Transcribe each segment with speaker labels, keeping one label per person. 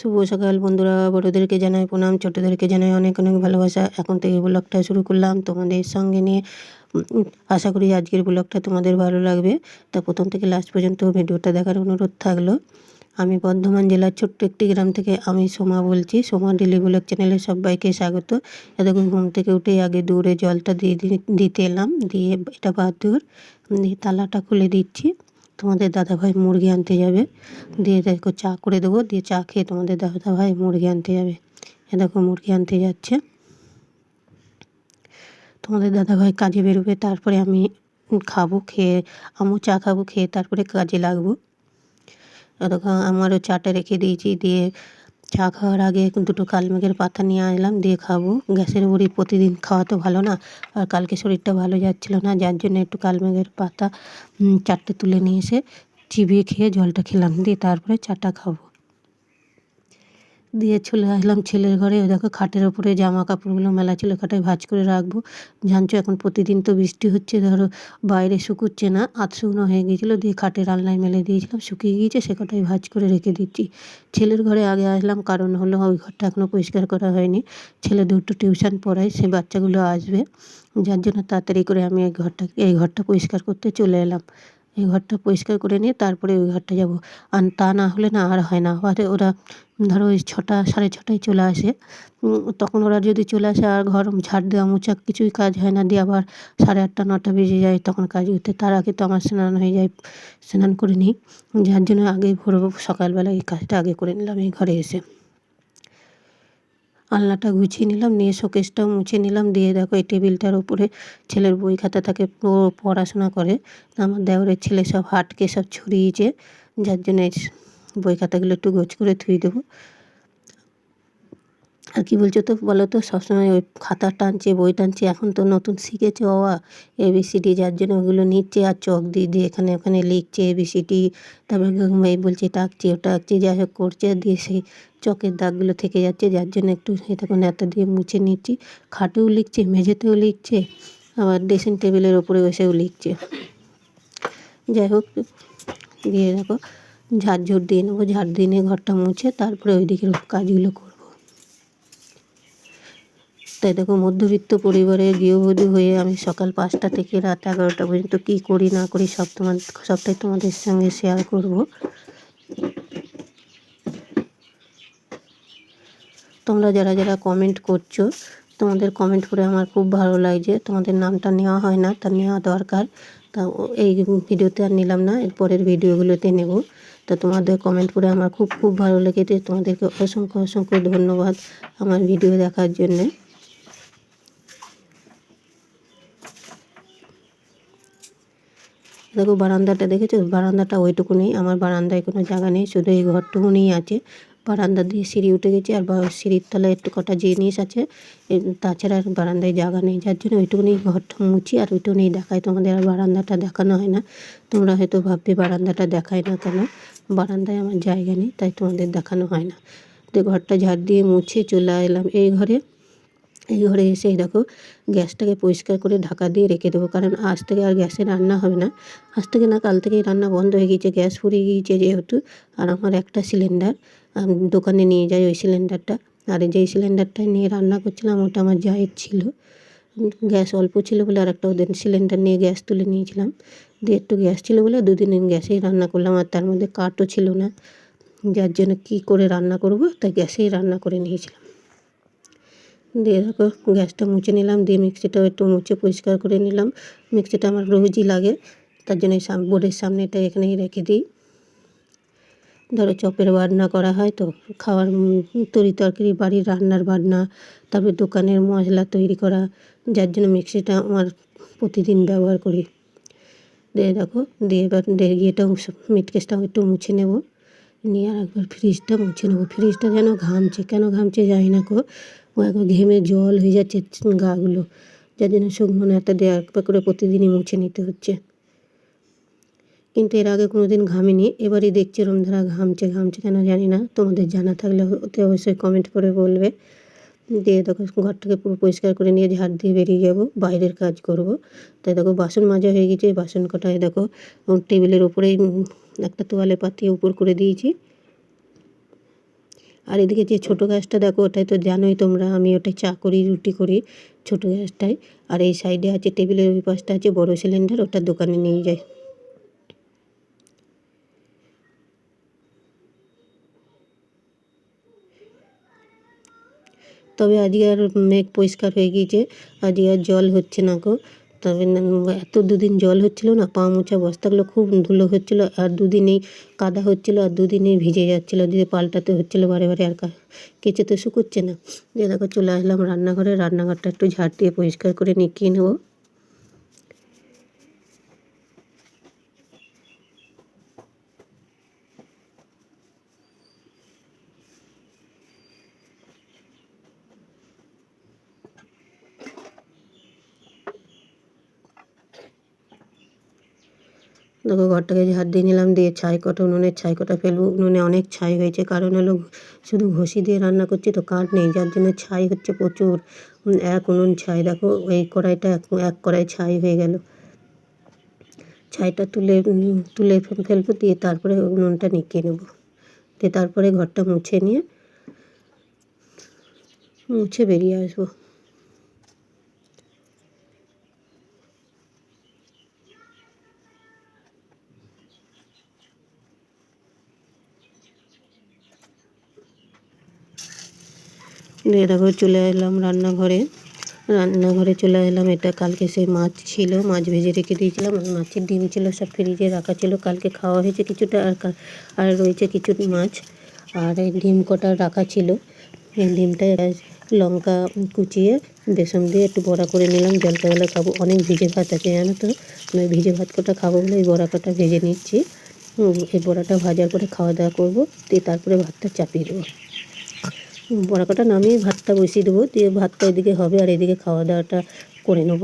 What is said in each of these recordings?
Speaker 1: শুভ সকাল বন্ধুরা, বড়োদেরকে জানাই প্রণাম, ছোটোদেরকে জানাই অনেক অনেক ভালোবাসা। এখন থেকে ব্লগটা শুরু করলাম তোমাদের সঙ্গে নিয়ে। আশা করি আজকের ব্লগটা তোমাদের ভালো লাগবে। তা প্রথম থেকে লাস্ট পর্যন্ত ভিডিওটা দেখার অনুরোধ থাকল। আমি বর্ধমান জেলার ছোট্ট একটি গ্রাম থেকে আমি সোমা বলছি। সোমা ডেলি ব্লগ চ্যানেলে সবাইকে স্বাগত। এতক্ষণ ঘুম থেকে উঠে আগে দূরে জলটা দিয়ে দিতে এলাম। দিয়ে এটা বাদুর দিয়ে তালাটা খুলে দিচ্ছি। তোমাদের দাদাভাই মুরগি আনতে যাবে। দিয়ে দেখো চা করে দেবো। দিয়ে চা খেয়ে তোমাদের দাদাভাই মুরগি আনতে যাবে। এ দেখো মুরগি আনতে যাচ্ছে। তোমাদের দাদাভাই কাজে বেরোবে, তারপরে আমি খাব, খেয়ে আমিও চা খাব, খেয়ে তারপরে কাজে লাগবো। দেখো আমারও চাটা রেখে দিয়েছি। দিয়ে চা খাওয়ার আগে দুটো কালমেঘের পাতা নিয়ে আসলাম দিয়ে খাব। গ্যাসের বড়ি প্রতিদিন খাওয়া তো ভালো না, আর কালকে শরীরটা ভালো যাচ্ছিল না, যার জন্য একটু কালমেঘের পাতা চারটে তুলে নিয়ে এসে চিবিয়ে খেয়ে জলটা খেলাম, দিয়ে তারপরে চাটা খাব। দিয়ে চলে আসলাম ছেলের ঘরে। ওই দেখো খাটের ওপরে জামা কাপড়গুলো মেলা ছিল খাটায় ভাঁজ করে রাখব। জানছো এখন প্রতিদিন তো বৃষ্টি হচ্ছে, ধরো বাইরে শুকুচ্ছে না, আধ শুকনো হয়ে গিয়েছিল, দিয়ে খাটের আলনায় মেলে দিয়েছিলাম, শুকিয়ে গিয়েছে সে কটাই ভাঁজ করে রেখে দিচ্ছি। ছেলের ঘরে আগে আসলাম, কারণ হলো ওই ঘরটা এখনও পরিষ্কার করা হয়নি। ছেলে দুটো টিউশন পড়ায়, সে বাচ্চাগুলো আসবে। যার জন্য তাড়াতাড়ি করে আমি এই ঘরটা এই ঘরটা পরিষ্কার করতে চলে এলাম। এই ঘরটা পরিষ্কার করে নিয়ে তারপরে ওই ঘরটা যাব। আর তা না হলে না আর হয় না। হয়তো ওরা, ধরো ওই ছটা, সাড়ে ছটায় চলে আসে। তখন ওরা যদি চলে আসে আর ঘর ঝাড় দেওয়া মোচা কিছুই কাজ হয় না। দিয়ে আবার সাড়ে আটটা, নটা বেজে যায় তখন কাজ করতে। তার আগে তো আমার স্নান হয়ে যায়, স্নান করে নিই। যার জন্য আগে ভোর সকালবেলা এই কাজটা আগে করে নিলাম এই ঘরে এসে। আলনাটা গুছিয়ে নিলাম, নিয়ে শোকেসটাও মুছে নিলাম, দিয়ে দেখো এই টেবিলটার উপরে ছেলের বই খাতা থাকে পড়াশোনা করে। আমার দেওরের ছেলে সব হাটকে সব ছড়িয়েছে যার জন্য বই খাতাগুলো একটু গোছ করে থুই দেবো। আর কি বলছো তো? বলো তো, সবসময় ওই খাতা টানছে, বই টানছে, এখন তো নতুন শিখেছে ও এবিসিডি যার জন্য ওগুলো নিচ্ছে আর চক দিয়ে দিয়ে এখানে ওখানে লিখছে এবিসিডি তারপরে এই বলছে এটা আঁকছে ওটা আঁকছে যাই হোক করছে, দিয়ে সেই চকের দাগগুলো থেকে যাচ্ছে, যার জন্য একটু এটা নেতা দিয়ে মুছে নিচ্ছি। খাটেও লিখছে, মেঝেতেও লিখছে, আবার ড্রেসিং টেবিলের ওপরে বসেও লিখছে। যাই হোক, দিয়ে দেখো ঝাড় ঝুড় দিয়ে নেব, ঝাড় দিয়ে নিয়ে ঘরটা মুছে, তারপরে ওই দিকের কাজগুলো তাই দেখো, মধ্যবিত্ত পরিবারে গৃহবধূ হয়ে আমি সকাল পাঁচটা থেকে রাত এগারোটা পর্যন্ত কী করি না করি সব তোমার, সবটাই তোমাদের সঙ্গে শেয়ার করব। তোমরা যারা যারা কমেন্ট করছ, তোমাদের কমেন্ট করে আমার খুব ভালো লাগছে। তোমাদের নামটা নেওয়া হয় না, তা নেওয়া দরকার। তা এই ভিডিওতে আর নিলাম না, এর পরের ভিডিওগুলোতে নেব। তা তোমাদের কমেন্ট করে আমার খুব খুব ভালো লেগেছে। তোমাদেরকে অসংখ্য অসংখ্য ধন্যবাদ আমার ভিডিও দেখার জন্যে। দেখো বারান্দাটা দেখেছ? বারান্দাটা ওইটুকু নেই, আমার বারান্দায় কোনো জায়গা নেই, শুধু এই ঘরটুকুনি আছে। বারান্দা দিয়ে সিঁড়ি উঠে গেছে, আর সিঁড়ির তলায় একটু কটা জিনিস আছে। তাছাড়া আর বারান্দায় জায়গা নেই, যার জন্য ওইটুকুনি ঘরটা মুছি, আর ওইটুকুনি দেখায় তোমাদের আর বারান্দাটা দেখানো হয় না। তোমরা হয়তো ভাববে বারান্দাটা দেখায় না কেন? বারান্দায় আমার জায়গা নেই, তাই তোমাদের দেখানো হয় না। তো ঘরটা ঝাড় দিয়ে মুছে চলে এলাম এই ঘরে। এই ঘরে এসে দেখো, গ্যাসটাকে পরিষ্কার করে ঢাকা দিয়ে রেখে দেবো। কারণ আজ থেকে আর গ্যাসে রান্না হবে না। আজ থেকে না কাল থেকেই রান্না বন্ধ হয়ে গিয়েছে, গ্যাস ফুরিয়ে গিয়েছে যেহেতু। আর আমার একটা সিলিন্ডার দোকানে নিয়ে যাই ওই সিলিন্ডারটা। আর যেই সিলিন্ডারটা নিয়ে রান্না করছিলাম, ওটা আমার জায়ের ছিল। গ্যাস অল্প ছিল বলে আর একটা ওদের সিলিন্ডার নিয়ে গ্যাস তুলে নিয়েছিলাম। দিয়ে একটু গ্যাস ছিল বলে দুদিন গ্যাসেই রান্না করলাম। আর তার মধ্যে কাঠও ছিল না। যার জন্য কী করে রান্না করব, তাই গ্যাসেই রান্না করে নিয়েছিলাম। দিয়ে দেখো গ্যাসটা মুছে নিলাম, দিয়ে মিক্সিটাও একটু মুছে পরিষ্কার করে নিলাম। মিক্সিটা আমার রোজই লাগে, তার জন্য এই বোর্ডের সামনে এটা এখানেই রেখে দিই। ধরো চপের বাটনা করা হয় তো, খাওয়ার তরি তরকারি, বাড়ির রান্নার বাটনা, তারপরে দোকানের মশলা তৈরি করা, যার জন্য মিক্সিটা আমার প্রতিদিন ব্যবহার করি। দিয়ে দেখো, দিয়ে এবার দিয়ে ইয়েটাও মিটকেসটাও একটু মুছে নেব। নিয়ে আর একবার ফ্রিজটা মুছে নেব। ফ্রিজটা যেন ঘামছে, কেন ঘামছে জানি না ও একবার ঘেমে জল হয়ে যাচ্ছে গাগুলো যার জন্য শুকনো নেতা দিয়ে একবার করে প্রতিদিনই মুছে নিতে হচ্ছে। কিন্তু এর আগে কোনো দিন ঘামিনি এবারই দেখছি এরম ধারা ঘামছে ঘামছে কেন জানি না। তোমাদের জানা থাকলে ওতে অবশ্যই কমেন্ট করে বলবে। দিয়ে দেখো ঘরটাকে পুরো পরিষ্কার করে নিয়ে ঝাড় দিয়ে বেরিয়ে যাব বাইরের কাজ করব। তাই দেখো বাসন মাজা হয়ে গেছে বাসন কটায় দেখো টেবিলের উপরেই উম, একটা তোয়ালে পাতিয়ে উপর করে দিয়েছি। আর এদিকে যে ছোটো গ্যাসটা দেখো, ওটাই তো জানোই তোমরা, আমি ওটাই চা করি, রুটি করি ছোটো গ্যাসটায় আর এই সাইডে আছে, টেবিলের ওই পাশটা আছে, বড় সিলিন্ডার, ওটা দোকানে নিয়ে যায় তবে আজকে আর মেঘ পরিষ্কার হয়ে গিয়েছে, আজকে আর জল হচ্ছে না গো। তবে এত দুদিন জল হচ্ছিল না, পা মোছা বস্তাগুলো খুব ধুলো হচ্ছিল, আর দুদিনেই কাদা হচ্ছিল, আর দুদিনেই ভিজে যাচ্ছিল দিয়ে পাল্টাতে হচ্ছিল বারে বারে, আর কেচে তো শুকোচ্ছে না। দিয়ে দেখো চলে আসলাম রান্নাঘরে, রান্নাঘরটা একটু ঝাড় দিয়ে পরিষ্কার করে নিকিয়ে নেব। দেখো ঘরটাকে ঝাড় দিয়ে নিলাম, দিয়ে ছাই কটা উনুনের ছাই কটা ফেলব। উনুনে অনেক ছাই হয়েছে। কারণ হলো শুধু ঘষি দিয়ে রান্না করছি, তো কাঠ নেই। যার জন্য ছাই হচ্ছে প্রচুর। এক উনুন ছাই। দেখো, এই কড়াইটা এক কড়াই ছাই হয়ে গেল। ছাইটা তুলে তুলে ফেলব, দিয়ে তারপরে উনুনটা নিকিয়ে নেব। দিয়ে তারপরে ঘরটা মুছে নিয়ে, মুছে বেরিয়ে আসব। দিয়ে দেখো চলে এলাম রান্নাঘরে। রান্নাঘরে চলে এলাম, এটা কালকে সেই মাছ ছিল, মাছ ভেজে রেখে দিয়েছিলাম, আর মাছের ডিম ছিল, সব ফ্রিজে রাখা ছিল, কালকে খাওয়া হয়েছে কিছুটা, আর আর রয়েছে কিছু মাছ, আর এই ডিম কটা রাখা ছিল। এই ডিমটা লঙ্কা কুচিয়ে, বেসন দিয়ে একটু বড়া করে নিলাম জলখাবেলা খাব, অনেক ভিজে ভাত আছে, জানো তো? আমি ভিজে ভাত কটা খাব বলে এই বড়া কটা ভেজে নিচ্ছি। এই বড়াটা ভাজার পরে খাওয়া দাওয়া করব, দিয়ে তারপরে ভাতটা চাপিয়ে দেবো। বড়া কটা নামিয়ে ভাতটা বসিয়ে দেবো, দিয়ে ভাতটা এদিকে হবে আর এদিকে খাওয়া দাওয়াটা করে নেব।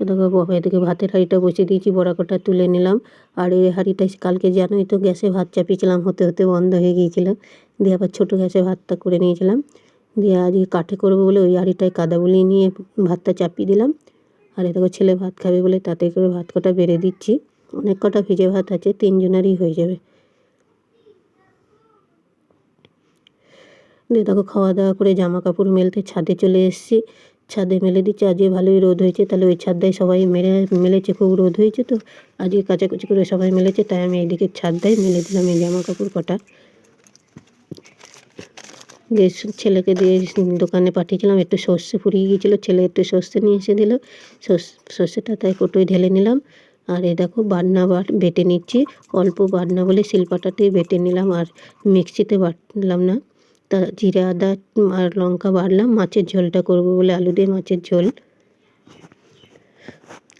Speaker 1: দেখো বাবা, এদিকে ভাতের হাঁড়িটা বসিয়ে দিয়েছি বড়া কটা তুলে নিলাম। আর এই হাঁড়িটা কালকে জানোই তো, গ্যাসে ভাত চাপিয়েছিলাম, হতে হতে বন্ধ হয়ে গিয়েছিল। দিয়ে আবার ছোটো গ্যাসে ভাতটা করে নিয়েছিলাম। দিয়ে আজকে কাঠে করব বলে ওই হাঁড়িটায় কাদা বলিয়ে নিয়ে ভাতটা চাপিয়ে দিলাম। আর এ দেখো ছেলে ভাত খাবে বলে তাতে করে ভাত কটা বেড়ে দিচ্ছি। অনেক কটা ভিজে ভাত আছে, তিনজনেরই হয়ে যাবে। দিয়ে দেখো খাওয়া দাওয়া করে জামা কাপড় মেলতে ছাদে চলে এসেছি। ছাদে মেলে দিচ্ছে, আজকে ভালোই রোদ হয়েছে, তাহলে ওই ছাদটায় সবাই মেলে, মেলেছে, খুব রোদ হয়েছে তো। আজকে কাচাকুচি করে সবাই মেলেছে, তাই আমি এইদিকে ছাদটায় মেলে দিলাম এই জামা কাপড় কটা। স- ছেলেকে দিয়ে দোকানে পাঠিয়েছিলাম, একটু সর্ষে ফুরিয়ে গিয়েছিল, ছেলে একটু সর্ষে নিয়ে এসে দিল। সর্ষ- সর্ষেটা তাই কোটোয় ঢেলে নিলাম। আর এই দেখো বাটনা বাট বেটে নিচ্ছি, অল্প বাটনা বলে শিলপাটাতেই বেটে নিলাম, আর মিক্সিতে বাটলাম না। তা জিরে, আদা আর লঙ্কা বাড়লাম মাছের ঝোলটা করব বলে আলু দিয়ে মাছের ঝোল।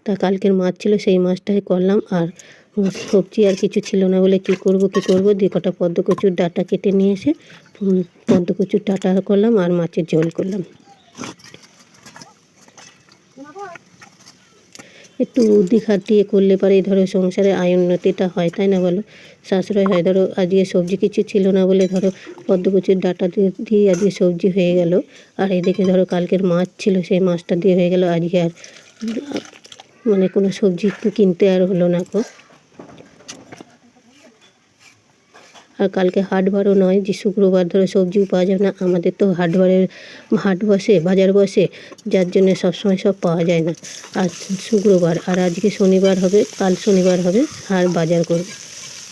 Speaker 1: তা কালকের মাছ ছিল, সেই মাছটাই করলাম। আর সবজি আর কিছু ছিল না বলে কি করব কি করব? দিয়ে কটা পদ্ম কচুর ডাঁটা কেটে নিয়ে এসে পদ্ম কচুর ডাঁটা করলাম আর মাছের ঝোল করলাম। একটু বুদ্ধি খাটিয়ে করলে পরে ধরো সংসারে আয় উন্নতিটা হয়, তাই না বলো? সাশ্রয় হয়, ধরো আজকে সবজি কিছু ছিল না বলে ধরো পদ্মকুচির ডাটা দিয়ে আজকে সবজি হয়ে গেল। আর এদিকে ধরো কালকের মাছ ছিল, সেই মাছটা দিয়ে হয়ে গেল আজকে আর মানে কোনো সবজি কিনতে আর হলো না গো। আর কালকে হাটবারও নয়, যে শুক্রবার ধরো সবজিও পাওয়া যাবে না। আমাদের তো হাটবারের, হাট বসে, বাজার বসে, যার জন্য সবসময় সব পাওয়া যায় না। আর শুক্রবার, আর আজকে শনিবার হবে, কাল শনিবার হবে, আর বাজার করবে।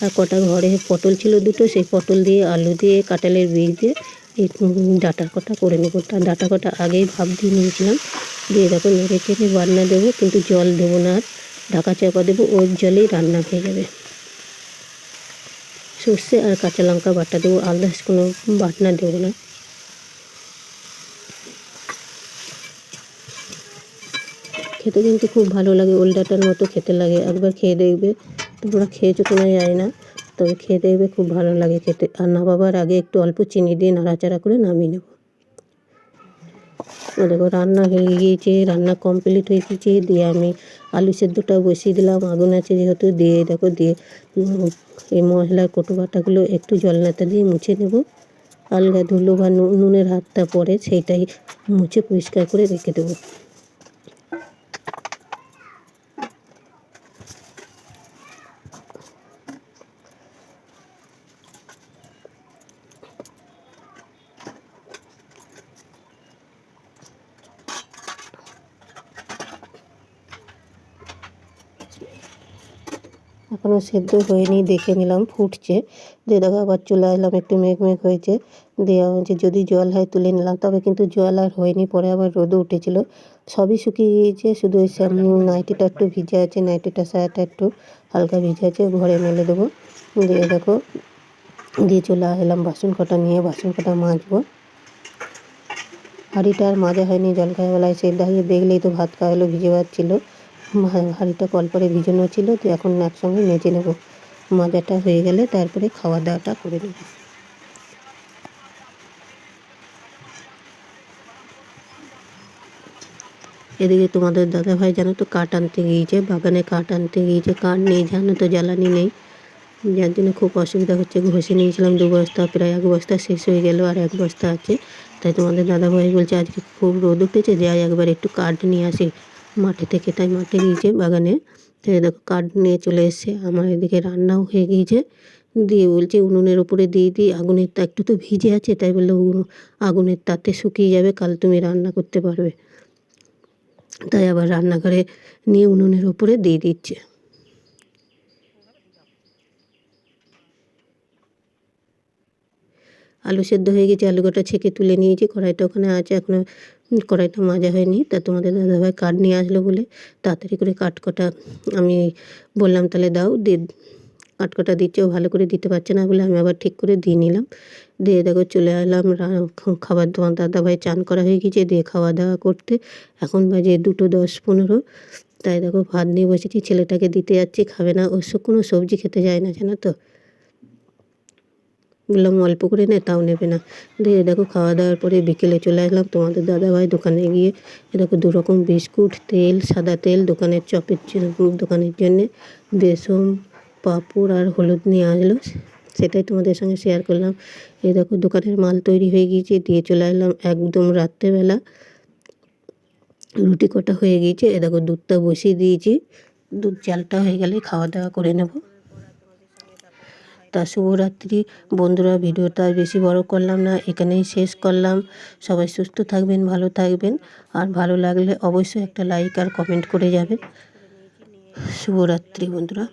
Speaker 1: আর কটা ঘরে পটল ছিল দুটো, সেই পটল দিয়ে, আলু দিয়ে, কাঁঠালের বীজ দিয়ে, এই উম ডাঁটা কটা করে নেব। ডাঁটা কটা আগেই ভাব দিয়ে নিয়েছিলাম। দিয়ে দেখো নেড়ে চেড়ে বান্না দেবো, কিন্তু জল দেবো না আর। ঢাকা চাপা দেবো, ওর জলেই রান্না হয়ে যাবে। সর্ষে আর কাঁচা লঙ্কা বাটা দেবো। আলাদা কোনো বাটনা দেবো না। খেতে কিন্তু খুব ভালো লাগে ওলডাটার মতো খেতে লাগে। একবার খেয়ে দেখবে, তোমরা খেয়েছো কিনা যায় না, তবে খেয়ে দেখবে খুব ভালো লাগে খেতে। আর নামাবার আগে একটু অল্প চিনি দিয়ে নাড়াচাড়া করে নামিয়ে নেব। দেখো, রান্না হয়ে গিয়েছে, রান্না কমপ্লিট হয়ে গিয়েছে। দিয়ে আমি আলু সেদ্ধটা বসিয়ে দিলাম, আগুন আছে যেহেতু। দিয়ে দেখো, দিয়ে এই মশলার কোটো বাটাগুলো একটু জল নাতা দিয়ে মুছে নেব। আলগা ধুলো বা নুনের হাতটা পরে সেইটাই মুছে পরিষ্কার করে রেখে দেবো। এখনও সেদ্ধ হয়নি, দেখে নিলাম ফুটছে। দিয়ে দেখো আবার চলে আসলাম, একটু মেঘ মেঘ হয়েছে। দিয়ে আমি যদি জল হয় তুলে নিলাম, তবে কিন্তু জল আর হয়নি, পরে আবার রোদও উঠেছিল। সবই শুকিয়ে গিয়েছে শুধু ওই নাইটিটা একটু ভিজে আছে, নাইটিটা শার্টটা একটু হালকা ভিজে আছে, ঘরে মেলে দেবো। দিয়ে দেখো, দিয়ে চলে আসলাম বাসন কটা নিয়ে, বাসন কটা মাজবো। হাঁড়িটা আর মাজা হয়নি জলখাইবেলায় সে দাঁড়িয়ে দেখলেই তো ভাত খাওয়া হলো ভিজে ভাত ছিল। হাঁড়িটা কলপরে ভিজানো ছিল, তো এখন একসঙ্গে মেজে নেব। মাজাটা হয়ে গেলে তারপরে খাওয়া দাওয়াটা করে নেব। এদিকে তোমাদের দাদা ভাই জানো তো কাঠ আনতে গিয়েছে, বাগানে কাঠ আনতে গিয়েছে, কাঠ নেই, জানো তো জ্বালানি নেই। যার জন্য খুব অসুবিধা হচ্ছে, ঘষে নিয়েছিলাম দু বস্তা, প্রায় এক বস্তা শেষ হয়ে গেল আর এক বস্তা আছে। তাই তোমাদের দাদা ভাই বলছে, আজকে খুব রোদ উঠেছে, যাই একবার একটু কাঠ নিয়ে আসি। মাঠে থেকে, তাই মাঠে নিয়েছে বাগানে তো দেখো কাঠ নিয়ে চলে এসছে। আমার এদিকে রান্নাও হয়ে গিয়েছে। দিয়ে বলছে, উনুনের উপরে দিয়ে দিই, আগুনের তা একটু তো ভিজে আছে, তাই বলল আগুনের তাতে শুকিয়ে যাবে, কাল তুমি রান্না করতে পারবে। তাই আবার রান্নাঘরে নিয়ে উনুনের উপরে দিয়ে দিচ্ছে। আলু সেদ্ধ হয়ে গেছে আলু গোটা ছেঁকে তুলে নিয়েছি, কড়াইটা ওখানে আছে এখনও কড়াইটা মাজা হয়নি। তা তোমাদের দাদাভাই কাঠ নিয়ে আসলো বলে তাড়াতাড়ি করে কাঠ কটা আমি বললাম, তাহলে দাও দিয়ে কাঠ কটা দিচ্ছে, ও ভালো করে দিতে পারছে না বলে আমি আবার ঠিক করে দিয়ে নিলাম। দিয়ে দেখো চলে এলাম খাবার তোমার দাদাভাই চান করা হয়ে গেছে, দিয়ে খাওয়া দাওয়া করতে। এখন বাজে দুটো দশ পনেরো, তাই দেখো ভাত নিয়ে বসেছি, ছেলেটাকে দিতে যাচ্ছি, খাবে না, ও কোনো সবজি খেতে যায় না, জানো তো? বললাম, অল্প করে নে, তাও নেবে না। দিয়ে দেখো খাওয়া দাওয়ার পরে বিকেলে চলে আসলাম। তোমাদের দাদাভাই দোকানে গিয়ে দেখো দু রকম বিস্কুট, তেল, সাদা তেল, দোকানের চপের দোকানের জন্যে বেসন, পাঁপড় আর হলুদ নিয়ে আসলো। সেটাই তোমাদের সঙ্গে শেয়ার করলাম। এই দেখো দোকানের মাল তৈরি হয়ে গিয়েছে, দিয়ে চলে আসলাম একদম রাত্রেবেলা। রুটি কটা হয়ে গিয়েছে, এ দেখো দুধটা বসিয়ে দিয়েছি। দুধ, চালটা হয়ে গেলে খাওয়া দাওয়া করে নেব। তা শুভরাত্রি। বন্ধুরা, ভিডিওটা বেশি বড় করলাম না, এখানেই শেষ করলাম। সবাই সুস্থ থাকবেন, ভালো থাকবেন। আর ভালো লাগলে অবশ্যই একটা লাইক আর কমেন্ট করে যাবেন। শুভরাত্রি বন্ধুরা।